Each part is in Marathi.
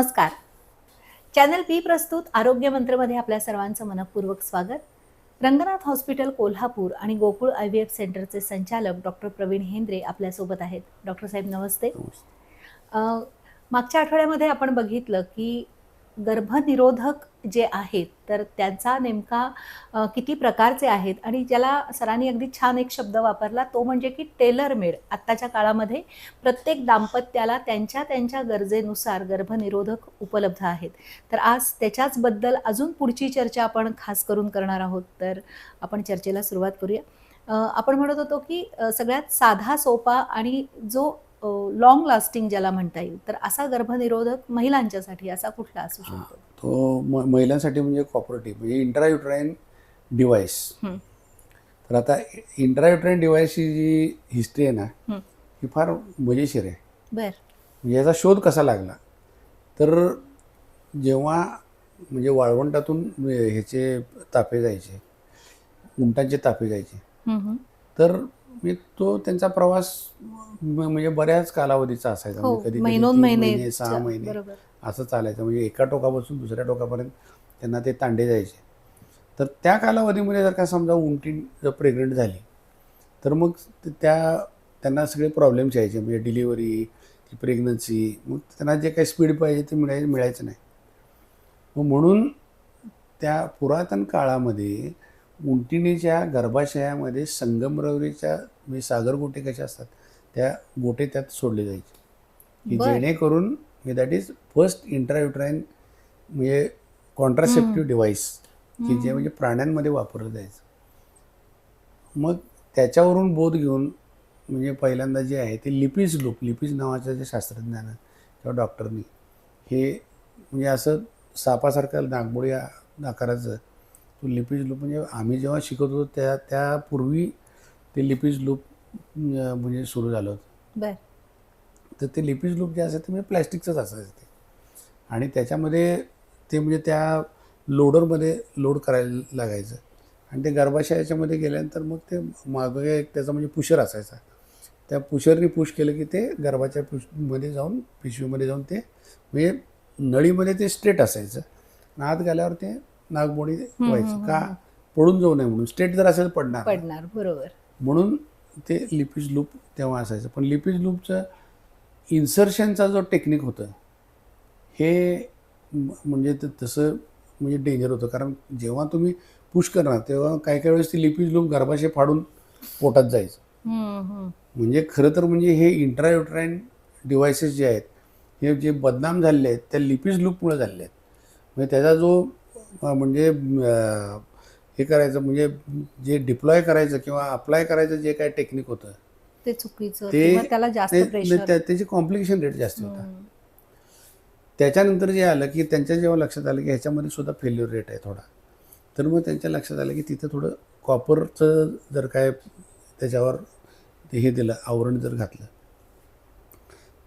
नमस्कार. चॅनल पी प्रस्तुत आरोग्य मंत्रमध्ये आपल्या सर्वांचं मनपूर्वक स्वागत. रंगनाथ हॉस्पिटल कोल्हापूर आणि गोकुळ आय व्ही एफ सेंटरचे संचालक डॉक्टर प्रवीण हेंद्रे आपल्यासोबत आहेत. डॉक्टर साहेब नमस्ते. अ, मागच्या आठवड्यामध्ये आपण बघितलं की गर्भनिरोधक जे आहेत तर त्यांचा नेमका किती प्रकारचे आहेत? आणि ज्याला सरांनी अगदी छान एक शब्द वापरला तो म्हणजे की टेलर मेड आत्ताच्या काळामध्ये प्रत्येक दाम्पत्याला त्यांच्या त्यांच्या गरजेनुसार गर्भनिरोधक उपलब्ध आहेत. तर आज त्याच्याचबद्दल अजून पुढची चर्चा आपण खास करून करणार आहोत तर आपण चर्चेला सुरुवात करूया. आपण म्हणत होतो की सगळ्यात साधा सोपा आणि जो लॉंग लास्टिंग ज्याला म्हणता येईल तर असा गर्भनिरोधक महिलांच्यासाठी असा कुठला असू शकतो तो महिलांसाठी म्हणजे कॉपरेटिव्ह म्हणजे इंट्रायुट्राईन डिव्हाइस. तर आता इंट्रायुट्राईन डिव्हाइसची जी हिस्ट्री आहे ना हं. फार मजेशीर आहे बर म्हणजे याचा शोध कसा लागला तर जेव्हा म्हणजे वाळवंटातून ह्याचे तापे जायचे उंटांचे तापे जायचे. तर मी तो त्यांचा प्रवास म्हणजे बऱ्याच कालावधीचा असायचा. हो म्हणजे कधी कधी महिनोन तीन महिने सहा महिने बरोबर. असं चालायचं. म्हणजे एका टोकापासून दुसऱ्या टोकापर्यंत त्यांना ते तांडे जायचे. तर त्या कालावधीमध्ये जर का समजा उंटी जर प्रेग्नंट झाली तर मग त- त्या त्यांना सगळे प्रॉब्लेम्स यायचे. म्हणजे डिलिव्हरी ती प्रेग्नन्सी मग त्यांना जे काही स्पीड पाहिजे ते मिळाय मिळायचं नाही. मग म्हणून त्या पुरातन काळामध्ये उंटिणीच्या गर्भाशयामध्ये संगमरवरीच्या म्हणजे सागर गोटे कशा असतात त्या गोटे त्यात सोडले जायचे. की बरं. जेणेकरून दॅट इज फर्स्ट इंट्रायुट्राईन म्हणजे कॉन्ट्रासेप्टिव्ह डिव्हाइस की जे म्हणजे प्राण्यांमध्ये वापरलं जायचं. मग त्याच्यावरून बोध घेऊन म्हणजे पहिल्यांदा जे आहे ते लिपिज लूप लिपिज नावाच्या जे शास्त्रज्ञानं किंवा डॉक्टरनी हे म्हणजे असं सापासारखं नागमोडी आ- आकाराचं तो लिपिज लूप म्हणजे आम्ही जेव्हा शिकत होतो त्या त्यापूर्वी ते लिपिज लूप म्हणजे सुरू झालं होतं. तर ते लिपिज लूप जे असायचं ते म्हणजे प्लॅस्टिकचंच असायचं ते. आणि त्याच्यामध्ये ते म्हणजे त्या लोडरमध्ये लोड करायला लागायचं. आणि ते गर्भाशयाच्यामध्ये गेल्यानंतर मग ते मागे एक त्याचा म्हणजे पुशर असायचा. त्या पुशरनी पुश केलं की ते गर्भाच्या पुशमध्ये जाऊन पिशवीमध्ये जाऊन ते म्हणजे नळीमध्ये ते स्ट्रेट असायचं. आणि आत गेल्यावर ते नागमोडी व्हायचं. का? पडून जाऊ नये म्हणून. स्ट्रेट जर असेल पडणार. पडणार बरोबर. म्हणून ते लिपिज लूप तेव्हा असायचं. पण लिपिज लूपचं इन्सर्शनचा जो टेक्निक होतं हे म्हणजे त- तसं म्हणजे डेंजर होतं. कारण जेव्हा तुम्ही पुश करणार तेव्हा काही काही वेळेस ती लिपिज लूप गर्भाशय फाडून पोटात जायचं. म्हणजे खरं तर म्हणजे हे इंट्रायुट्राईन डिव्हायसेस जे आहेत हे जे बदनाम झालेले आहेत त्या लिपिज लूपमुळे झालेले आहेत. म्हणजे त्याचा जो म्हणजे हे करायचं म्हणजे जे डिप्लॉय करायचं किंवा अप्लाय करायचं जे काय टेक्निक होतं ते चुकीचं ते- त्याला जास्त त्याची कॉम्प्लिकेशन रेट जास्त होता. त्याच्यानंतर जे आलं की त्यांच्या जेव्हा लक्षात आलं की ह्याच्यामध्ये सुद्धा फेल्युअर रेट आहे थोडा तर मग त्यांच्या लक्षात आलं की तिथं थोडं कॉपरचं जर काय त्याच्यावर हे दिलं आवरण जर घातलं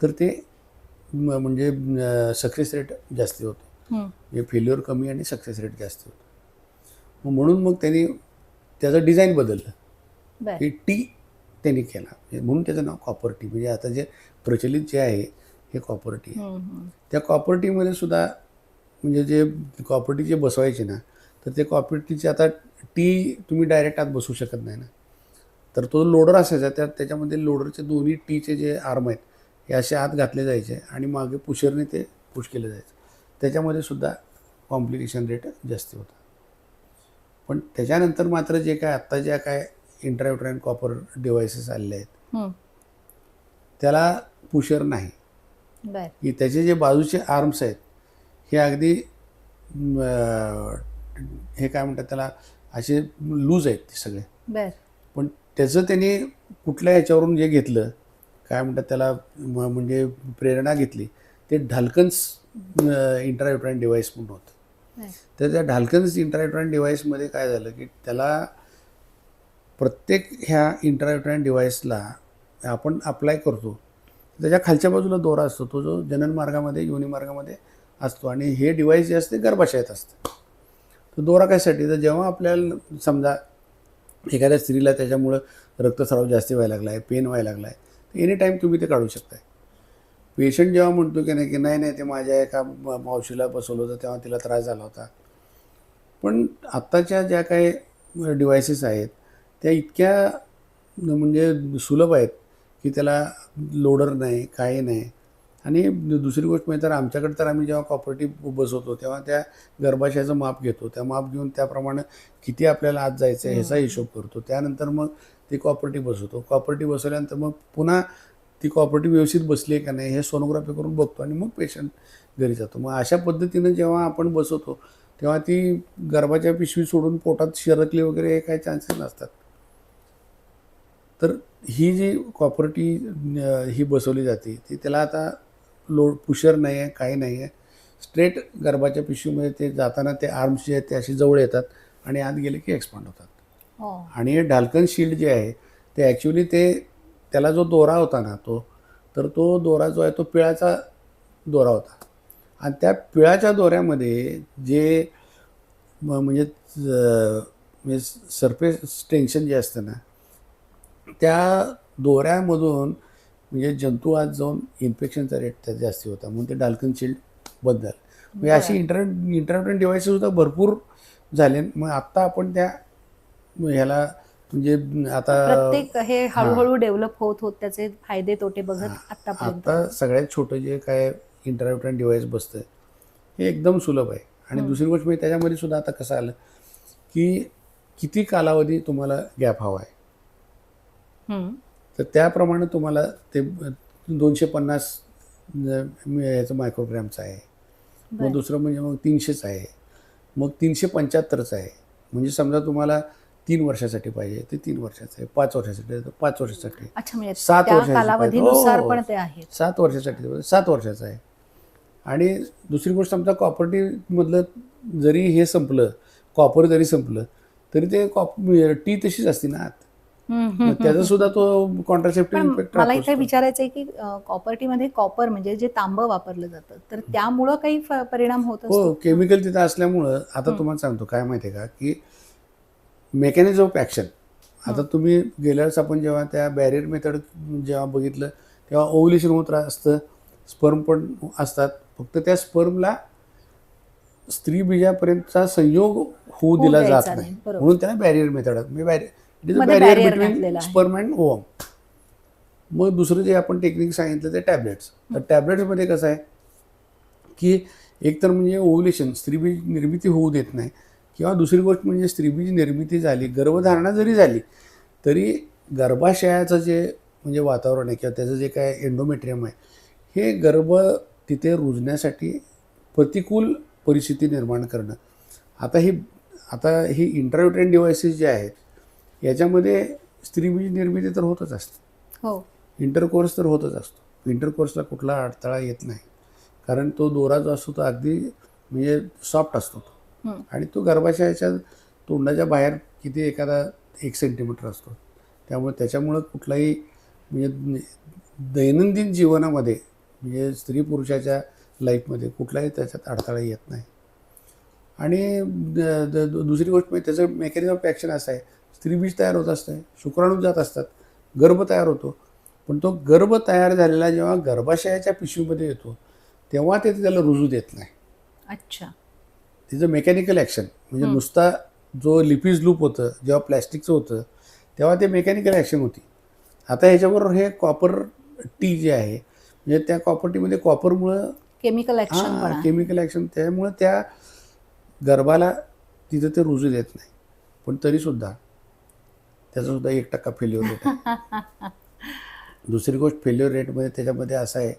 तर ते म्हणजे सक्सेस रेट जास्ती होतं. म्हणजे फेल्युअर कमी आणि सक्सेस रेट जास्त होतं. मग म्हणून मग त्यांनी त्याचं डिझाईन बदललं. की टी त्यांनी केला. म्हणजे म्हणून त्याचं नाव कॉपर टी म्हणजे आता जे प्रचलित जे आहे हे कॉपर टी आहे. त्या कॉपर्टीमध्ये सुद्धा म्हणजे जे कॉपर्टी जे बसवायचे ना तर ते कॉपर्टीचे आता टी तुम्ही डायरेक्ट आत बसवू शकत नाही ना. तर तो लोडर असायचा त्या त्याच्यामध्ये लोडरचे दोन्ही टीचे जे आर्म आहेत हे असे आत घातले जायचे आणि मागे पुशरने ते पुश केलं जायचं. त्याच्यामध्ये सुद्धा कॉम्प्लिकेशन रेट जास्ती होता पण त्याच्यानंतर मात्र जे काय आत्ता ज्या काय इंट्रायुट्राईन कॉपर डिव्हायसेस आलेले आहेत. त्याला पुशर नाही. बर. की त्याचे जे बाजूचे आर्म्स आहेत हे अगदी हे काय म्हणतात त्याला असे लूज आहेत ते सगळे. बर. पण त्याचं त्यांनी कुठल्या ह्याच्यावरून जे घेतलं काय म्हणतात त्याला म्हणजे प्रेरणा घेतली ते ढालकन्स इंट्रायुट्राईन डिव्हाइस म्हणून होतं. तर त्या ढालकन्स इंट्रायुट्राईन डिव्हाइसमध्ये काय झालं की त्याला प्रत्येक ह्या इंट्रायुट्राईन डिव्हाइसला आपण अप्लाय करतो. त्याच्या खालच्या बाजूला दोरा असतो. तो जो जनन मार्गामध्ये योनी मार्गामध्ये असतो. आणि हे डिव्हाइस जे असते गर्भाशयात असतं. तो दोरा कशासाठी? तर जेव्हा आपल्याला समजा एखाद्या स्त्रीला त्याच्यामुळं रक्तस्राव जास्त व्हायला लागला आहे पेन व्हायला लागला आहे तर एनी टाईम तुम्ही ते काढू शकताय. पेशंट जेव्हा म्हणतो की नाही की नाही नाही ते माझ्या एका मावशीला बसवलं होतं तेव्हा तिला त्रास झाला होता. पण आत्ताच्या ज्या काही डिव्हायसेस आहेत त्या इतक्या म्हणजे सुलभ आहेत की त्याला लोडर नाही काही नाही. आणि दुसरी गोष्ट म्हणजे तर आमच्याकडे तर आम्ही जेव्हा कॉपरेटिव्ह बसवतो तेव्हा त्या गर्भाशयाचं माप घेतो. त्या माप घेऊन त्याप्रमाणे किती आपल्याला आत जायचं आहे ह्याचा हिशोब करतो. त्यानंतर मग ती कॉपरेटिव्ह बसवतो. कॉपरेटिव्ह बसवल्यानंतर मग पुन्हा ती कॉपरेटिव्ह व्यवस्थित बसली आहे का नाही हे सोनोग्राफी करून बघतो आणि मग पेशंट घरी जातो. मग अशा पद्धतीनं जेव्हा आपण बसवतो तेव्हा ती गर्भाच्या पिशवी सोडून पोटात शिरकली वगैरे हे काही चान्सेस नसतात. तर ही जी कॉपरेटी ही बसवली जाते ती त्याला आता लोड पुशर नाही आहे काही नाही आहे. स्ट्रेट गर्भाच्या पिशवीमध्ये ते जाताना ते आर्म्स जे आहेत ते असे जवळ येतात आणि आत गेले की एक्सपांड होतात. हो. आणि हे ढालकन शिल्ड जे आहे ते ॲक्च्युली ते त्याला जो दोरा होता ना तो तर तो दोरा जो आहे तो पिळाचा दोरा होता. आणि त्या पिळाच्या दोऱ्यामध्ये जे म- म्हणजे म्हणजे सरफेस टेन्शन जे असतं ना त्या दोऱ्यामधून म्हणजे जंतू आत जाऊन इन्फेक्शनचा रेट त्यात जास्ती होता. म्हणून ते डाल्कन शिल्ड बंद झालं म्हणजे अशी इंटर इंटरनेट डिव्हायसेस सुद्धा भरपूर झाले. मग आत्ता आपण त्या ह्याला म्हणजे आता प्रत्येक हे हळूहळू डेव्हलप होत होत त्याचे फायदे तोटे बघत आतापर्यंत. आता सगळ्यात छोटं जे काय इंटरनेट डिव्हाइस बसतं हे एकदम सुलभ आहे. आणि दुसरी गोष्ट म्हणजे त्याच्यामध्ये सुद्धा आता कसं आलं की किती कालावधी तुम्हाला गॅप हवा आहे. तर त्याप्रमाणे तुम्हाला ते दोनशे पन्नास ह्याचं मायक्रोग्रॅमचं आहे. मग. दुसरं म्हणजे मग तीनशेच आहे. मग तीनशे पंच्याहत्तरचं आहे. म्हणजे समजा तुम्हाला तीन वर्षासाठी पाहिजे ते तीन वर्षाचं आहे. पाच वर्षासाठी आहे तर पाच वर्षासाठी. अच्छा म्हणजे सात त्या वर्षाची कालावधीनुसार हो. पण ते आहेत. सात वर्षासाठी सात वर्षाचं आहे. आणि दुसरी गोष्ट आमचा कॉपरेटिव्हमधलं जरी हे संपलं कॉपर जरी संपलं तरी ते कॉप टी तशीच असते ना आत. हम्म, हम्म, मग त्याचा सुद्धा तो कॉन्ट्रासेप्टिव्ह पण मला इथे विचारायचं आहे की कॉपर्टी मध्ये कॉपर म्हणजे जे तांबं वापरलं जातं तर त्यामुळं काही फ- परिणाम होत असतो? हो केमिकल तिथं असल्यामुळं आता तुम्हाला सांगतो काय माहिती आहे का की मेकॅनिझम ऑफ ॲक्शन आता तुम्ही गेल्या वेळेस आपण जेव्हा त्या बॅरियर मेथड जेव्हा बघितलं तेव्हा ओव्युलेशन होत असतं स्पर्म पण असतात. फक्त त्या स्पर्मला स्त्री बीजापर्यंतचा संयोग होऊ दिला जात नाही. म्हणून त्याला barrier method me barrier it is barrier between. Sperm and ovum मग दुसरं जे आपण टेक्निक सांगितलं ते टॅबलेट्स तर टॅबलेट्समध्ये कसं आहे की एकतर म्हणजे ओव्युलेशन स्त्रीबीज निर्मिती होऊ देत नाही. किंवा दुसरी गोष्ट म्हणजे स्त्रीबीज निर्मिती झाली गर्भधारणा जरी झाली तरी गर्भाशयाचं जे म्हणजे वातावरण आहे किंवा त्याचं जे काय एंडोमेट्रियम आहे हे गर्भ तिथे रुजण्यासाठी प्रतिकूल परिस्थिती निर्माण करणं. आता ही आता ही इंटरव्युट्रेन डिव्हायसेस जे आहेत याच्यामध्ये स्त्रीबीज निर्मिती तर होतच असते. हो. इंटरकोर्स तर होतच असतो. इंटरकोर्सला कुठला अडथळा येत नाही. कारण तो दोरा जो असतो तो अगदी म्हणजे सॉफ्ट असतो तो. आणि तो गर्भाशयाच्या तोंडाच्या बाहेर किती एखादा एक सेंटीमीटर असतो. त्यामुळे त्याच्यामुळं कुठलाही म्हणजे दैनंदिन जीवनामध्ये म्हणजे स्त्री पुरुषाच्या लाईफमध्ये कुठलाही त्याच्यात अडथळा येत नाही. आणि दुसरी गोष्ट म्हणजे त्याचं मेकॅनिझम ऑफ ॲक्शन असं आहे. स्त्रीबीज तयार होत असतं शुक्राणू जात असतात गर्भ तयार होतो. पण तो गर्भ तयार झालेला जेव्हा गर्भाशयाच्या पिशवीमध्ये येतो तेव्हा ते त्याला रुजू देत नाही. अच्छा. तिचं मेकॅनिकल ॲक्शन म्हणजे नुसता जो लिपीज लूप होतं जेव्हा प्लॅस्टिकचं होतं तेव्हा ते मेकॅनिकल ॲक्शन होती. आता ह्याच्याबरोबर हे कॉपर टी जे आहे म्हणजे त्या कॉपर टीमध्ये कॉपरमुळं केमिकल आहे. केमिकल ॲक्शन त्यामुळं त्या गर्भाला तिथं ते रुजू देत नाही. पण तरीसुद्धा त्याचासुद्धा एक टक्का फेल्युअर आहे. दुसरी गोष्ट फेल्युअर रेटमध्ये त्याच्यामध्ये असं आहे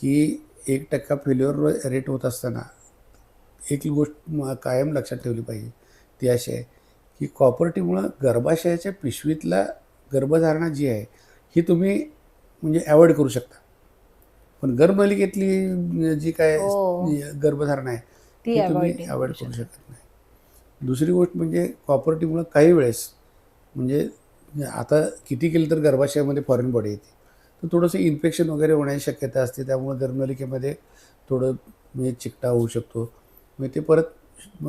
की एक टक्का फेल्युअर रेट होत असताना एक गोष्ट कायम लक्षात ठेवली पाहिजे. ती अशी आहे की कॉपर्टीमुळं गर्भाशयाच्या पिशवीतला गर्भधारणा जी आहे ही तुम्ही म्हणजे ॲवॉइड करू शकता. पण गर्भनलिकेतली जी काय हो. गर्भधारणा आहे ती तुम्ही अवॉइड करू करू शकत. नाही. दुसरी गोष्ट म्हणजे कॉपर्टीमुळं काही वेळेस म्हणजे आता किती केलं तर गर्भाशयामध्ये फॉरेन बॉडी येते. तर थोडंसं इन्फेक्शन वगैरे होण्याची शक्यता असते त्यामुळे गर्भनलिकेमध्ये थोडं म्हणजे चिकटा होऊ शकतो. मग ते परत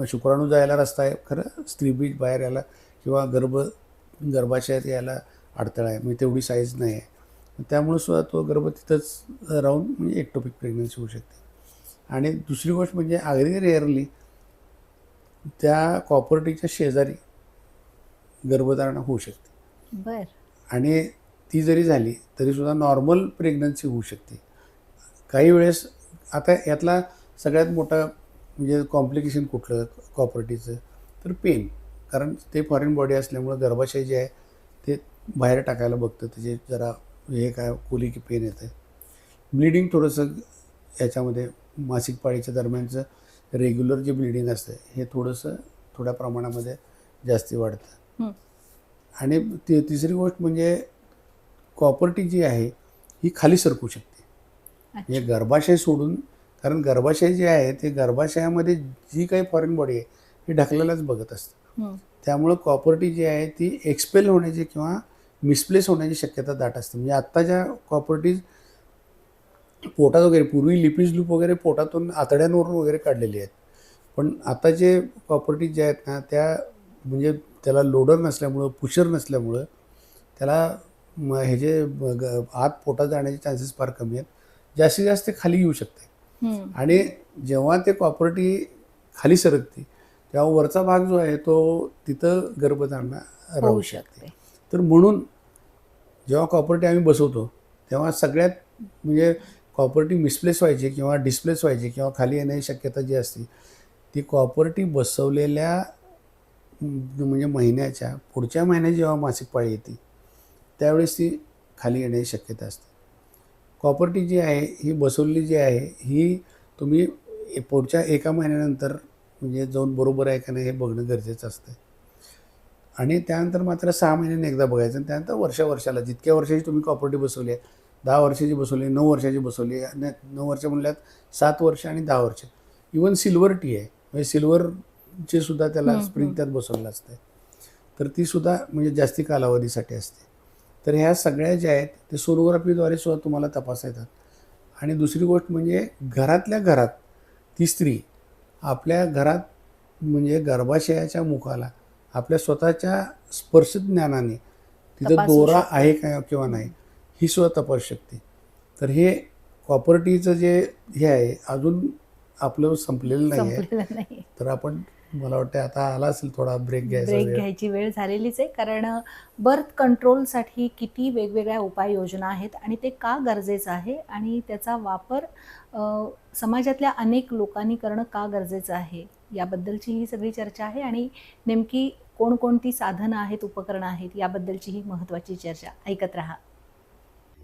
शुक्राणू जायला रस्ता आहे. खरं स्त्रीबीज बाहेर यायला किंवा गर्भ गर्भाशयात यायला अडथळा आहे. म्हणजे तेवढी साईज नाही आहे त्यामुळे सुद्धा तो गर्भ तिथंच राहून म्हणजे एक्टोपिक प्रेग्नन्सी होऊ शकते. आणि दुसरी गोष्ट म्हणजे अगदी रेअरली त्या कॉपर्टीच्या शेजारी गर्भधारणा होऊ शकते. बर. आणि ती जरी झाली तरीसुद्धा नॉर्मल प्रेग्नन्सी होऊ शकते. काही वेळेस आता यातला सगळ्यात मोठा म्हणजे कॉम्प्लिकेशन कुठलं कॉपर्टीचं तर पेन कारण ते फॉरेन बॉडी असल्यामुळं गर्भाशय जे आहे ते बाहेर टाकायला बघतं त्याचे जरा हे काय कोली की पेन येतं ब्लिडिंग थोडंसं याच्यामध्ये मासिक पाळीच्या दरम्यानचं रेग्युलर जे ब्लिडिंग असतं हे थोडंसं थोड्या प्रमाणामध्ये जास्ती वाढतं. आणि ती तिसरी गोष्ट म्हणजे कॉपर्टी जी आहे ही खाली सरकू शकते. म्हणजे गर्भाशय सोडून कारण गर्भाशय जे आहे ते गर्भाशयामध्ये जी काही फॉरेन बॉडी आहे ही ढकलायलाच बघत असतं. त्यामुळं कॉपर्टी जी आहे ती एक्सपेल होण्याची किंवा मिसप्लेस होण्याची शक्यता दाट असते म्हणजे आत्ताच्या कॉपर्टीज पोटात वगैरे पूर्वी लिपिज लूप वगैरे पोटातून आतड्यांवरून वगैरे काढलेली आहेत पण आता जे कॉपर्टीज जे आहेत ना त्या म्हणजे त्याला लोडर नसल्यामुळं पुशर नसल्यामुळं त्याला हे जे आत पोटात जाण्याचे चान्सेस फार कमी आहेत जास्तीत जास्त ते खाली येऊ शकते. आणि जेव्हा ते कॉपर्टी खाली सरकते तेव्हा वरचा भाग जो आहे तो तिथं गर्भधारणा राहू होऊ शकते. तर म्हणून जेव्हा कॉपर्टी आम्ही बसवतो तेव्हा सगळ्यात म्हणजे कॉपर्टी मिसप्लेस व्हायची किंवा डिस्प्लेस व्हायची किंवा खाली येण्याची शक्यता जी असते ती कॉपर्टी बसवलेल्या म्हणजे महिन्याच्या पुढच्या महिन्यात जेव्हा मासिक पाळी येते त्यावेळेस ती खाली येण्याची शक्यता असते. कॉपर्टी जी आहे ही बसवलेली जी आहे ही तुम्ही पुढच्या एका महिन्यानंतर म्हणजे जाऊन बरोबर आहे का नाही हे बघणं गरजेचं असतं. आणि त्यानंतर मात्र सहा महिन्यांनी एकदा बघायचं आणि त्यानंतर वर्षा वर्षाला जितक्या वर्षाची तुम्ही कॉपर्टी बसवली आहे दहा वर्षाची बसवली नऊ वर्षाची बसवली आणि नऊ वर्ष म्हणल्यात सात वर्ष आणि दहा वर्ष. इवन सिल्वर टी आहे. म्हणजे सिल्वरचे सुद्धा त्याला स्प्रिंग. त्यात बसवलेलं असतं तर ती सुद्धा म्हणजे जास्ती कालावधीसाठी असते. तर ह्या सगळ्या ज्या आहेत ते सोनोग्राफीद्वारे सुद्धा तुम्हाला तपासता येतात. आणि दुसरी गोष्ट म्हणजे घरातल्या घरात ती स्त्री आपल्या घरात म्हणजे गर्भाशयाच्या मुखाला आपल्या स्वतःच्या स्पर्श ज्ञानाने तिथं दोरा. आहे का किंवा नाही ही सुद्धा तपासू शकते. तर हे कॉपर्टीचं जे हे आहे अजून आपलं संपलेलं नाही आहे. तर आपण मला वाटतं आता आला असेल थोडा ब्रेक घ्यायचा ब्रेक. घ्यायची वेळ झालेलीच आहे कारण बर्थ कंट्रोलसाठी किती वेगवेगळ्या उपाययोजना आहेत आणि ते का गरजेचं आहे आणि त्याचा वापर समाजातल्या अनेक लोकांनी करणं का गरजेचं आहे याबद्दलची ही सगळी चर्चा आहे आणि नेमकी कोणकोणती साधनं आहेत उपकरणं आहेत याबद्दलची ही महत्त्वाची चर्चा ऐकत राहा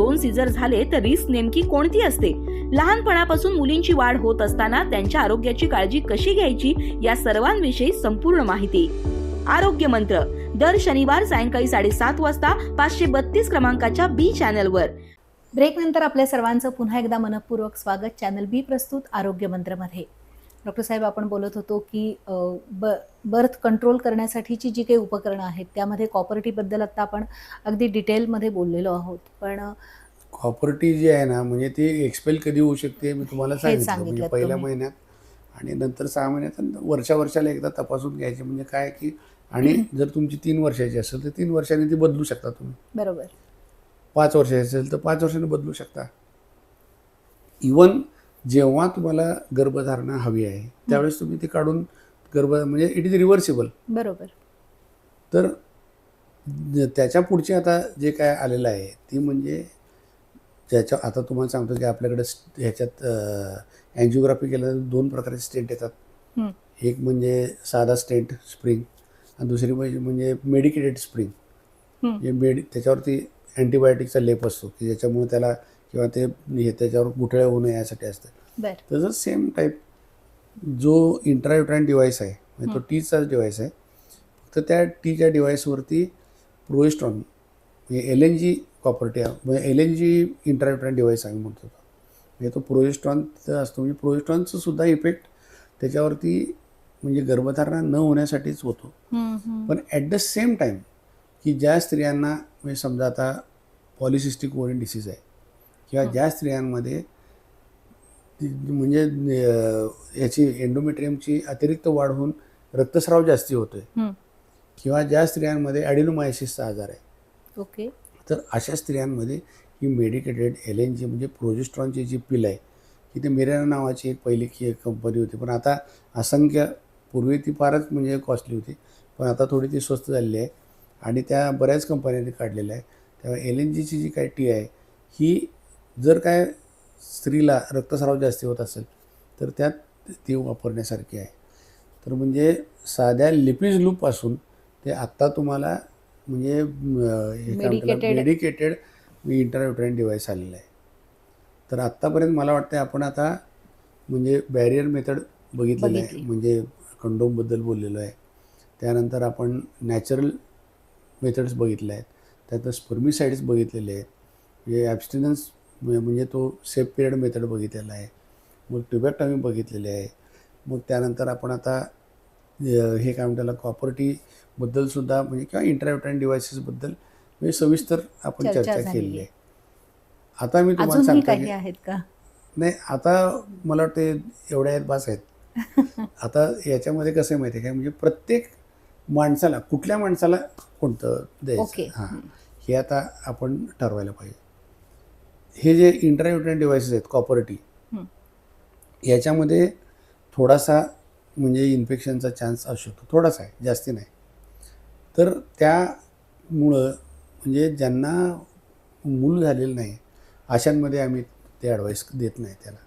दोन सीझर झाले तर रिस्क नेमकी कोणती असते? लहानपणापासून मुलींची वाढ होत असताना त्यांच्या आरोग्याची काळजी कशी घ्यायची या सर्वांविषयी संपूर्ण माहिती. आरोग्य मंत्र. दर शनिवार सायंकाळी साडेसात वाजता पाचशे बत्तीस क्रमांकाच्या बी चॅनलवर. ब्रेकनंतर आपल्या सर्वांचं पुन्हा एकदा मनपूर्वक स्वागत चॅनल बी प्रस्तुत आरोग्य मंत्रमध्ये. डॉक्टर साहेब आपण बोलत होतो की ब बर्थ कंट्रोल करण्यासाठीची जी काही उपकरणं आहेत त्यामध्ये कॉपर्टीबद्दल आत्ता आपण अगदी डिटेलमध्ये बोललेलो आहोत. पण कॉपर्टी जी आहे ना म्हणजे ती एक्सपेल कधी होऊ शकते मी तुम्हाला सांगितलं. म्हणजे पहिल्या. महिन्यात आणि नंतर सहा महिन्यात वर्षा वर्षाला एकदा तपासून घ्यायचे. म्हणजे काय की आणि जर तुमची तीन वर्षाची असेल तर तीन वर्षांनी ती बदलू शकता तुम्ही. बरोबर. पाच वर्षाची असेल तर पाच वर्षांनी बदलू शकता. इवन जेव्हा तुम्हाला गर्भधारणा हवी आहे त्यावेळेस तुम्ही ती काढून गर्भ म्हणजे इट इज रिव्हर्सिबल बरोबर तर त्याच्या पुढचे आता जे काय आलेलं आहे ती म्हणजे ज्याच्या आता तुम्हाला सांगतो की आपल्याकडे ह्याच्यात अँजिओग्राफी केल्यानंतर दोन प्रकारचे स्टेंट येतात. एक म्हणजे साधा स्टेंट स्प्रिंग आणि दुसरी म्हणजे म्हणजे मेडिकेटेड स्प्रिंग हं. जे मेडि त्याच्यावरती अँटीबायोटिकचा लेप असतो की ज्याच्यामुळे त्याला किंवा ते हे त्याच्यावर गुठळ्या होऊ नये यासाठी असतं तसंच सेम टाईप जो इंट्रायुट्राईन डिव्हाइस आहे म्हणजे तो. टीचाच डिव्हाइस आहे फक्त त्या टीच्या डिव्हाइसवरती प्रोएस्ट्रॉन म्हणजे एल एन जी प्रॉपर्टी आहे म्हणजे L N G intrauterine device आम्ही म्हणतो तो. म्हणजे तो प्रोएस्ट्रॉन असतो म्हणजे प्रोएस्ट्रॉनचं सुद्धा इफेक्ट त्याच्यावरती म्हणजे गर्भधारणा न होण्यासाठीच होतो. पण ॲट द सेम टाईम की ज्या स्त्रियांना म्हणजे समजा आता पॉलिसिस्टिक ओव्हरी डिसीज आहे किंवा ज्या स्त्रियांमध्ये म्हणजे याची एंडोमेट्रियमची अतिरिक्त वाढ होऊन रक्तस्राव जास्ती होतोय. किंवा ज्या स्त्रियांमध्ये ॲडिनोमायसिसचा आजार आहे. ओके. तर अशा स्त्रियांमध्ये ही मेडिकेटेड एल एन जी म्हणजे प्रोजेस्ट्रॉनची जी पिल आहे की ते मिरेना नावाची एक पहिली की एक कंपनी होती. पण आता असंख्य पूर्वी ती फारच म्हणजे कॉस्टली होती. पण आता थोडी ती स्वस्त झालेली आहे. आणि त्या बऱ्याच कंपन्यांनी काढलेल्या आहे. तेव्हा एल एन जीची जी काय टी आहे ही जर काय स्त्रीला रक्तस्राव जास्ती होत असेल तर त्यात ती वापरण्यासारखी आहे. तर म्हणजे साध्या लिपिज लूपपासून ते आत्ता तुम्हाला म्हणजे हे. मेडिकेटेड इंटरव्युट्राईन डिव्हाइस आलेलं आहे. तर आत्तापर्यंत मला वाटतं आपण आता म्हणजे बॅरियर मेथड बघितलेलं आहे. म्हणजे कंडोमबद्दल बोललेलो आहे. त्यानंतर आपण नॅचरल मेथड्स बघितले आहेत. त्यात स्पर्मिसाईड्स बघितलेले आहेत. म्हणजे ॲबस्टिनन्स म्हणजे तो सेफ पिरियड मेथड बघितलेला आहे. मग ट्युबॅक्टॉमी बघितलेले आहे. मग त्यानंतर आपण आता हे काय म्हणतात कॉपर्टीबद्दल सुद्धा म्हणजे किंवा इंटरव्युट्राईन डिव्हायसेसबद्दल म्हणजे सविस्तर आपण चर्चा केलेली आहे. आता मी तुम्हाला सांगतो आहेत का? नाही आता मला वाटते एवढ्या आहेत बास आहेत. आता याच्यामध्ये कसं माहिती आहे काय म्हणजे प्रत्येक माणसाला कुठल्या माणसाला कोणतं. द्यायचं? हां. हे आता आपण ठरवायला पाहिजे. हे जे इंटरव्युट्रन डिव्हायसेस आहेत कॉपरेटी. याच्यामध्ये थोडासा म्हणजे इन्फेक्शनचा चान्स असू शकतो. थोडासा आहे जास्ती नाही. तर त्यामुळं म्हणजे ज्यांना मूल झालेलं नाही अशांमध्ये आम्ही ते ॲडवाईस देत नाही त्याला.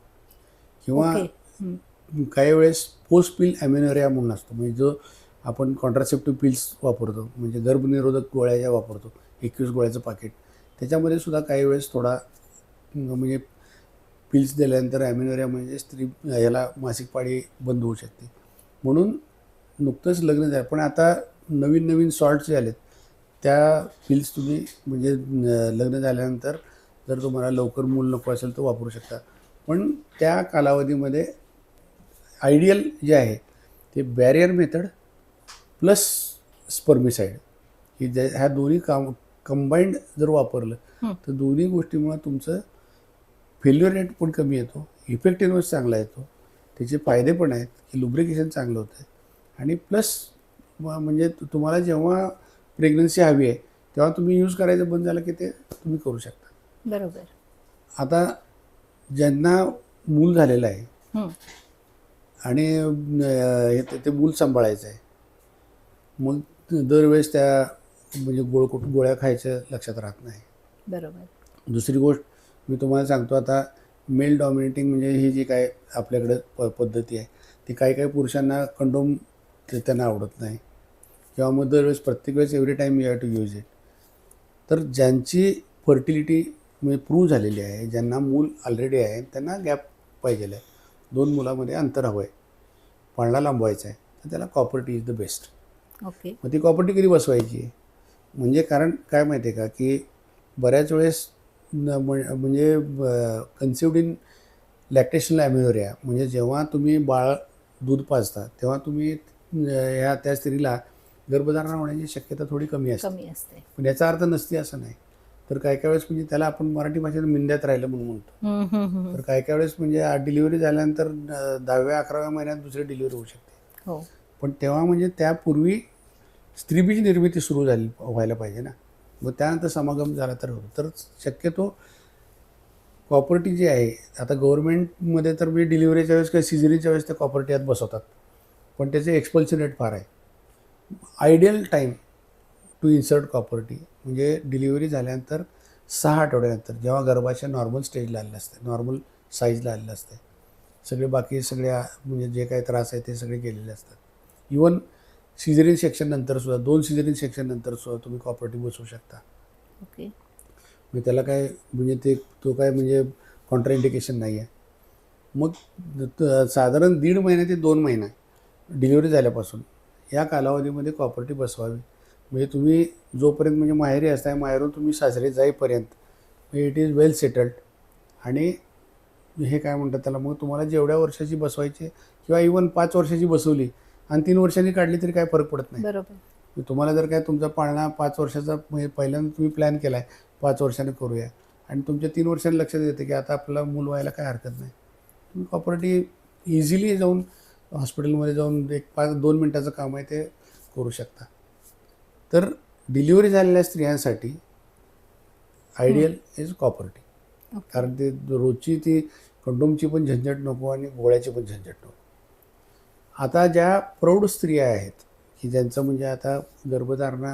किंवा. काही वेळेस पोस्ट पिल ॲम्युनोरिया म्हणून असतो. म्हणजे जो आपण कॉन्ट्रासेप्टिव्ह पिल्स वापरतो म्हणजे गर्भनिरोधक गोळ्या ज्या वापरतो एकवीस गोळ्याचं पाकिट त्याच्यामध्ये सुद्धा काही वेळेस थोडा म्हणजे पिल्स दिल्यानंतर ॲम्युनोरिया म्हणजे स्त्री याला मासिक पाळी बंद होऊ शकते. म्हणून नुकतंच लग्न झालं. पण आता नवीन नवीन सॉल्ट्स जे आलेत त्या पिल्स तुम्ही म्हणजे लग्न झाल्यानंतर जर तुम्हाला लवकर मूल नको असेल तर वापरू शकता. पण त्या कालावधीमध्ये आयडियल जे आहे ते बॅरियर मेथड प्लस स्पर्मिसाईड ही जे ह्या दोन्ही काम कंबाईंड जर वापरलं. तर दोन्ही गोष्टीमुळं तुमचं फेल्युअर रेट पण कमी येतो इफेक्टिव्हनेस चांगला येतो. त्याचे फायदे पण आहेत की लुब्रिकेशन चांगलं होतं. आणि प्लस म्हणजे तुम्हाला जेव्हा प्रेग्नन्सी हवी आहे तेव्हा तुम्ही यूज करायचं बंद झालं की ते तुम्ही करू शकता. बरोबर. आता ज्यांना मूल झालेलं आहे. आणि हे ते मूल सांभाळायचं आहे मग दरवेळेस त्या म्हणजे गोळ गोळ्या खायचं लक्षात राहत नाही. बरोबर. दुसरी गोष्ट मी तुम्हाला सांगतो आता मेल डॉमिनेटिंग म्हणजे ही जी काय आपल्याकडं प पद्धती आहे ती काही काही पुरुषांना कंडोम त्यांना आवडत नाही. किंवा मग दरवेळेस प्रत्येक वेळेस every time you have to use it तर ज्यांची फर्टिलिटी म्हणजे प्रूव्ह झालेली आहे ज्यांना मूल ऑलरेडी आहे त्यांना गॅप पाहिजे आहे. दोन मुलामध्ये अंतर हवं आहे. पाळणा लांबवायचा आहे तर त्याला copper T is the best okay मग ती कॉपर्टी कधी बसवायची? म्हणजे कारण काय माहिती आहे का की बऱ्याच वेळेस म्हणजे कन्सिवड इन लॅक्टेशनल ॲम्युनोरिया म्हणजे जेव्हा तुम्ही बाळ दूध पाजता तेव्हा तुम्ही ह्या त्या स्त्रीला गर्भधारणा होण्याची शक्यता थोडी कमी असते. कमी असते. पण याचा अर्थ नसते असं नाही. तर काय काय वेळेस म्हणजे त्याला आपण मराठी भाषेत मिंद्यात राहिलं म्हणून म्हणतो. तर काय काय वेळेस म्हणजे डिलिव्हरी झाल्यानंतर दहाव्या अकराव्या महिन्यात दुसरी डिलिव्हरी होऊ शकते. हो. पण तेव्हा म्हणजे त्यापूर्वी स्त्रीबीज निर्मिती सुरू झाली व्हायला पाहिजे ना. मग त्यानंतर समागम झाला तर होतो तर शक्यतो कॉपर्टी जी आहे आता गव्हर्नमेंटमध्ये तर म्हणजे मी डिलिव्हरीच्या वेळेस किंवा सिझरीच्या वेळेस त्या कॉपर्टी आत बसवतात. पण त्याचे एक्सपल्शन रेट फार आहे. Ideal time to insert copper T म्हणजे डिलिव्हरी झाल्यानंतर सहा आठवड्यानंतर जेव्हा गर्भाशय नॉर्मल स्टेजला आलेलं असते नॉर्मल साईजला आलेलं असते. सगळे बाकी सगळ्या म्हणजे जे काही त्रास आहे ते सगळे गेलेले असतात. इवन सिझरिन सेक्शन नंतर सुद्धा दोन सिझरिन सेक्शन नंतर सुद्धा तुम्ही कॉपर्टी बसवू शकता. ओके. म्हणजे त्याला काय म्हणजे ते तो काय म्हणजे कॉन्ट्राइंडिकेशन नाही आहे मग साधारण दीड महिना ते दोन महिना डिलिव्हरी झाल्यापासून या कालावधीमध्ये कॉपर्टी बसवावी. म्हणजे तुम्ही जोपर्यंत म्हणजे माहेरी असताय माहेरून तुम्ही सासरे जाईपर्यंत इट इज वेल सेटल्ड आणि हे काय म्हणतात त्याला मग तुम्हाला जेवढ्या वर्षाची बसवायची किंवा इवन पाच वर्षाची बसवली आणि तीन वर्षांनी काढली तरी काय फरक पडत नाही. बरोबर. तुम्हाला जर काय तुमचा पाळणा पाच वर्षाचा म्हणजे पहिल्यांदा तुम्ही प्लॅन केला आहे पाच वर्षाने करूया. आणि तुमच्या तीन वर्षांनी लक्षात येते की आता आपल्याला मूल व्हायला काय हरकत नाही. तुम्ही कॉपरेटी इझिली जाऊन हॉस्पिटलमध्ये जाऊन एक पाच दोन मिनटाचं काम आहे ते करू शकता. तर डिलिव्हरी झालेल्या स्त्रियांसाठी ideal is copper T okay. कारण ते रोजची ती कंडोमची पण झंझट नको आणि गोळ्याची पण झंझट नको. आता ज्या प्रौढ स्त्रिया आहेत की ज्यांचं म्हणजे आता गर्भधारणा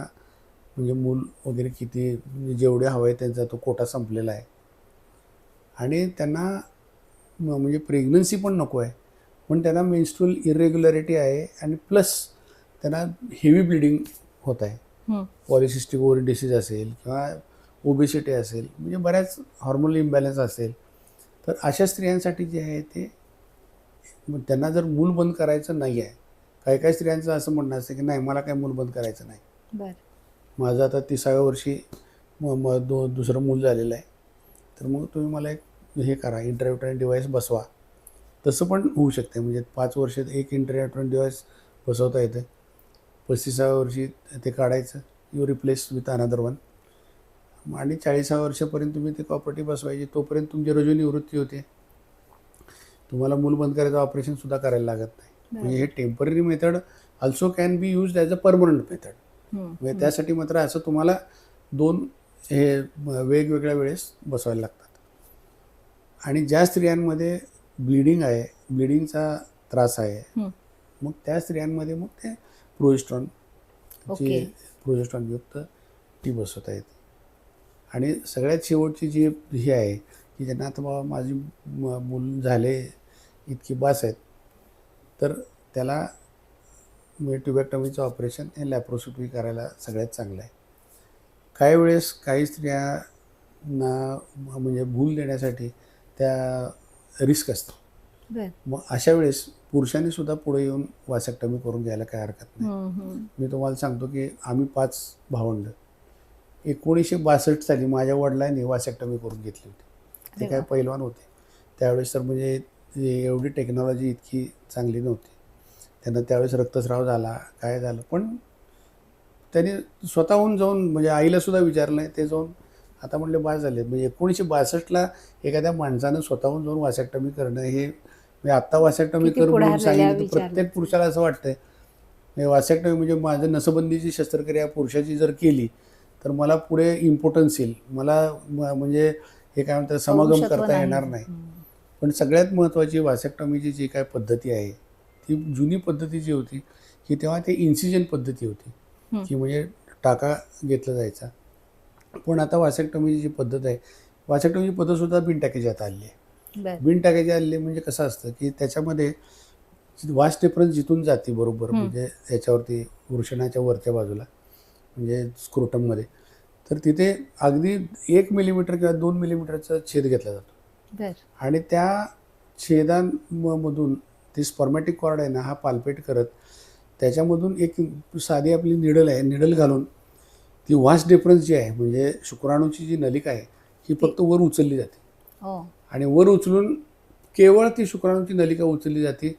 म्हणजे मूल वगैरे किती म्हणजे जेवढे हवे त्यांचा तो कोटा संपलेला आहे. आणि त्यांना म्हणजे प्रेग्नन्सी पण नको आहे. पण त्यांना मेन्स्ट्रुअल इरेग्युलरिटी आहे आणि प्लस त्यांना हेवी ब्लिडिंग होत आहे. पॉलिसिस्टिक ओव्हरी डिसीज असेल किंवा ओबेसिटी असेल म्हणजे बऱ्याच हॉर्मोनल इम्बॅलन्स असेल. तर अशा स्त्रियांसाठी जे आहे ते मग त्यांना जर मूल बंद करायचं नाही आहे काही काही स्त्रियांचं असं म्हणणं असतं की नाही मला काय मूल बंद करायचं नाही. माझं आता तिसाव्या वर्षी म म दो दुसरं मूल झालेलं आहे. तर मग तुम्ही मला एक हे करा इंटरव्ह्यूट्रॅन डिव्हाइस बसवा. तसं पण होऊ शकते म्हणजे पाच वर्षात एक इंटरव्ह्यूट्रॅन डिव्हाइस बसवता येतं. पस्तीसाव्या वर्षी ते काढायचं you replace with another one आणि चाळीसाव्या वर्षापर्यंत तुम्ही ते प्रॉपर्टी बसवायची तोपर्यंत तुमची रजू निवृत्ती होते. तुम्हाला मूल बंद करायचं ऑपरेशनसुद्धा करायला लागत नाही म्हणजे हे temporary method also can be use as a permanent method. म्हणजे त्यासाठी मात्र असं तुम्हाला दोन हे वेगवेगळ्या वेळेस बसवायला लागतात आणि ज्या स्त्रियांमध्ये ब्लिडिंग आहे ब्लिडिंगचा त्रास आहे. मग त्या स्त्रियांमध्ये मग ते प्रोजेस्ट्रॉन. जी प्रोजेस्ट्रॉनयुक्त टी बसवता येते आणि सगळ्यात शेवटची जी ही आहे की ज्यांना आता बाबा माझी मूल झाले इतकी बास आहेत. तर त्याला ट्युबॅक्टमीचं ऑपरेशन हे लॅप्रोस्कोपी करायला सगळ्यात चांगलं आहे. काही वेळेस काही स्त्रियांना म्हणजे भूल देण्यासाठी त्या रिस्क असतो. मग अशा वेळेस पुरुषांनी सुद्धा पुढे येऊन वासेक्टमी करून घ्यायला काय हरकत नाही. मी तुम्हाला सांगतो की आम्ही पाच भावंड. एकोणीसशे बासष्ट साली माझ्या वडिलांनी वासेक्टमी करून घेतली होती. ते काय. पैलवान होते. त्यावेळेस तर म्हणजे एवढी टेक्नॉलॉजी इतकी चांगली नव्हती. त्यांना त्यावेळेस रक्तस्राव झाला काय झालं. पण त्यांनी स्वतःहून जाऊन म्हणजे आईला सुद्धा विचारलं ते जाऊन आता म्हणले बास झाले. म्हणजे एकोणीसशे बासष्टला एखाद्या माणसानं स्वतःहून जाऊन वासेक्टमी करणं हे म्हणजे आत्ता वासेक्टमी कर म्हणून सांगितलं. प्रत्येक पुरुषाला असं वाटतंय. म्हणजे वासेक्टमी म्हणजे माझं नसबंदीची शस्त्रक्रिया पुरुषाची जर केली तर मला पुढे इम्पॉर्टन्स येईल. मला म्हणजे हे काय म्हणतात समागम करता येणार नाही. पण सगळ्यात महत्त्वाची वासेक्टॉमीची जी काय पद्धती आहे ती जुनी पद्धती जी होती की तेव्हा ते इन्सिजन पद्धती होती. की म्हणजे टाका घेतला जायचा. पण आता वासेक्टॉमीची जी पद्धत आहे वासेक्टॉमीची पद्धतसुद्धा बिन टाकीची आली आहे. बिन टाकायची आलेली म्हणजे कसं असतं की त्याच्यामध्ये वास डिफरन्स जिथून जाते बरोबर. म्हणजे याच्यावरती वृषणाच्या वरच्या बाजूला म्हणजे स्क्रोटममध्ये. तर तिथे अगदी एक मिलीमीटर किंवा दोन मिलीमीटरचा छेद घेतला जातो. आणि त्या छेदांमधून ती स्पर्मॅटिक कॉर्ड आहे ना हा पाल्पेट करत त्याच्यामधून एक साधी आपली निडल आहे निडल घालून ती वास डिफरन्स जी आहे म्हणजे शुक्राणूची जी नलिका आहे ही फक्त वर उचलली जाते. हो. आणि वर उचलून केवळ ती शुक्राणूची नलिका उचलली जाते.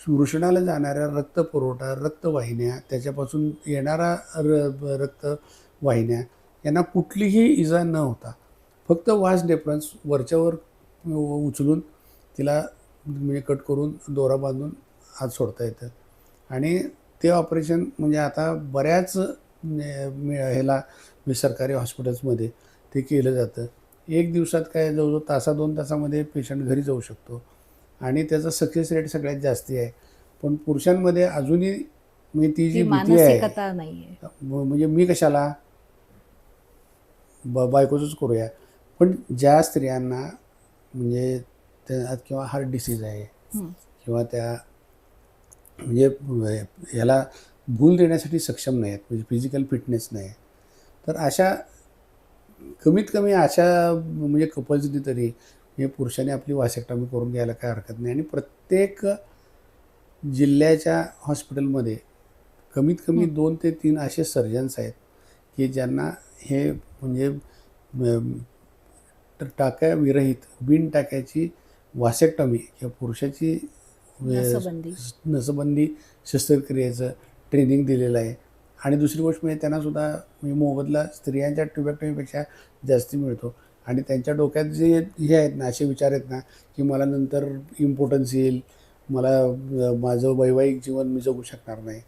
वृषणाला जाणाऱ्या रक्तपुरवठा रक्तवाहिन्या त्याच्यापासून येणारा र रक्तवाहिन्या यांना कुठलीही इजा न होता फक्त वास डिफरन्स वरच्यावर उचलून तिला म्हणजे कट करून दोरा बांधून आत सोडता येतं आणि ते ऑपरेशन म्हणजे आता बऱ्याच मे- ह्याला म्हणजे सरकारी हॉस्पिटल्समध्ये ते केलं जातं. एक दिवसात काय जवळजवळ तासा दोन तासामध्ये पेशंट घरी जाऊ शकतो. आणि त्याचा सक्सेस रेट सगळ्यात जास्ती आहे. पण पुरुषांमध्ये अजूनही म्हणजे ती जी भीती आहे म- म्हणजे मी कशाला? ब बायकोचंच करूया. पण ज्या स्त्रियांना म्हणजे त्या किंवा हार्ट डिसीज आहे. किंवा त्या म्हणजे याला भूल देण्यासाठी सक्षम नाही आहेत म्हणजे फिजिकल फिटनेस नाही आहे तर अशा कमीत कमी अशा म्हणजे कपल्सनी तरी हे पुरुषांनी आपली वासेक्टॉमी करून घ्यायला काय हरकत नाही आणि प्रत्येक जिल्ह्याच्या हॉस्पिटलमध्ये कमीत कमी. दोन ते तीन असे सर्जन्स आहेत की ज्यांना हे म्हणजे म, ट- टाक्याविरहित बिन टाक्याची वासेक्टमी किंवा पुरुषाची नसबंदी. शस्त्रक्रियेचं ट्रेनिंग दिलेलं आहे. आणि दुसरी गोष्ट म्हणजे त्यांना सुद्धा म्हणजे मोबदला स्त्रियांच्या ट्युबॅक्टमीपेक्षा जास्ती मिळतो. आणि त्यांच्या डोक्यात जे हे आहेत ना असे विचार आहेत ना की मला नंतर इम्पॉर्टन्स येईल मला माझं वैवाहिक जीवन मी जगू शकणार नाही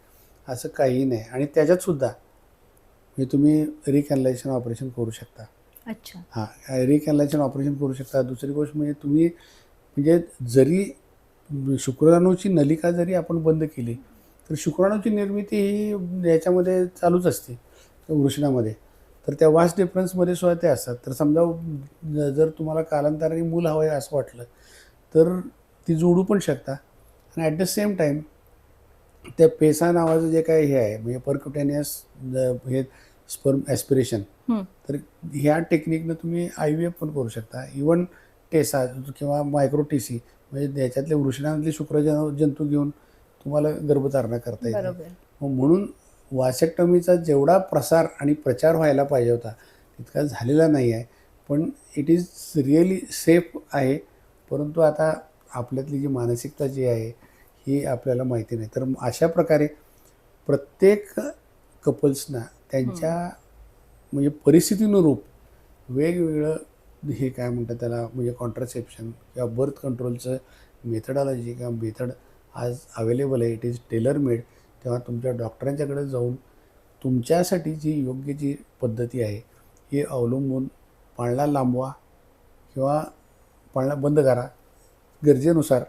असं काहीही नाही. आणि त्याच्यातसुद्धा म्हणजे तुम्ही रिकॅनलायझेशन ऑपरेशन करू शकता. अच्छा. हां रिकॅनलायझेशन ऑपरेशन करू शकता. दुसरी गोष्ट म्हणजे तुम्ही म्हणजे जरी शुक्राणूची नलिका जरी आपण बंद केली तर शुक्राणूची निर्मिती ही याच्यामध्ये चालूच असते वृषणामध्ये. तर त्या वास डिफरन्समध्ये सुद्धा ते असतात. तर समजा जर तुम्हाला कालांतराने मूल हवं आहे असं वाटलं तर ती जोडू पण शकता. आणि ॲट द सेम टाईम त्या पेसा नावाचं जे काही हे आहे म्हणजे परक्युटेनियस हे स्पर्म ॲस्पिरेशन. तर ह्या टेक्निकनं तुम्ही आय व्ही एफ पण करू शकता. इवन टेसा किंवा मायक्रो टीसी म्हणजे याच्यातले वृषणातले शुक्रजन जंतू घेऊन तुम्हाला गर्भधारणा करता येते. म्हणून वासेक्टमीचा जेवढा प्रसार आणि प्रचार व्हायला पाहिजे होता तितका झालेला नाही आहे. पण इट इज रिअली सेफ आहे. परंतु आता आपल्यातली जी मानसिकता जी आहे ही आपल्याला माहिती नाही. तर अशा प्रकारे प्रत्येक कपल्सना त्यांच्या म्हणजे परिस्थितीनुरूप वेगवेगळं हे काय म्हणतात त्याला म्हणजे कॉन्ट्रासेप्शन किंवा बर्थ कंट्रोलचं मेथडॉलॉजी किंवा मेथड आज अवेलेबल आहे इट इज टेलर मेड तेव्हा तुमच्या डॉक्टरांच्याकडे जाऊन तुमच्यासाठी जी योग्य जी पद्धती आहे ही अवलंबून पाळणा लांबवा किंवा पाळणा बंद करा. गरजेनुसार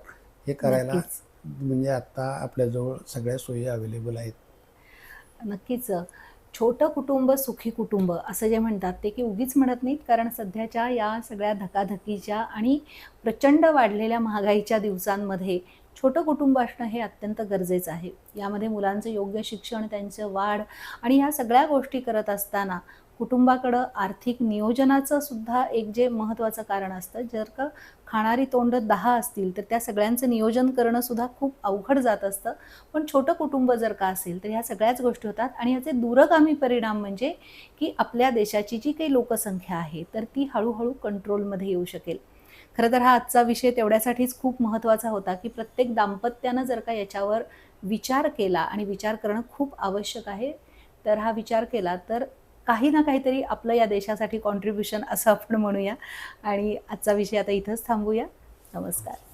हे करायला. म्हणजे आत्ता आपल्याजवळ सगळ्या सोयी अवेलेबल आहेत. नक्कीच. छोटं कुटुंब सुखी कुटुंब असं जे म्हणतात ते की उगीच म्हणत नाहीत. कारण सध्याच्या या सगळ्या धकाधकीच्या आणि प्रचंड वाढलेल्या महागाईच्या दिवसांमध्ये छोटं कुटुंब असणं हे अत्यंत गरजेचं आहे. यामध्ये मुलांचं योग्य शिक्षण त्यांचं वाढ आणि ह्या सगळ्या गोष्टी करत असताना कुटुंबाकडं आर्थिक नियोजनाचं सुद्धा एक जे महत्त्वाचं कारण असतं. जर का खाणारी तोंड दहा असतील तर त्या सगळ्यांचं नियोजन करणं सुद्धा खूप अवघड जात असतं. पण छोटं कुटुंब जर का असेल तर ह्या सगळ्याच गोष्टी होतात. आणि याचे दूरगामी परिणाम म्हणजे की आपल्या देशाची जी काही लोकसंख्या आहे तर ती हळूहळू कंट्रोलमध्ये येऊ शकेल. खरं तर हा आजचा विषय तेवढ्यासाठीच खूप महत्त्वाचा होता की प्रत्येक दाम्पत्यानं जर का याच्यावर विचार केला आणि विचार करणं खूप आवश्यक आहे तर हा विचार केला तर काही ना काहीतरी आपलं या देशासाठी कॉन्ट्रीब्युशन असं आपण म्हणूया. आणि आजचा विषय आता इथंच थांबूया. नमस्कार.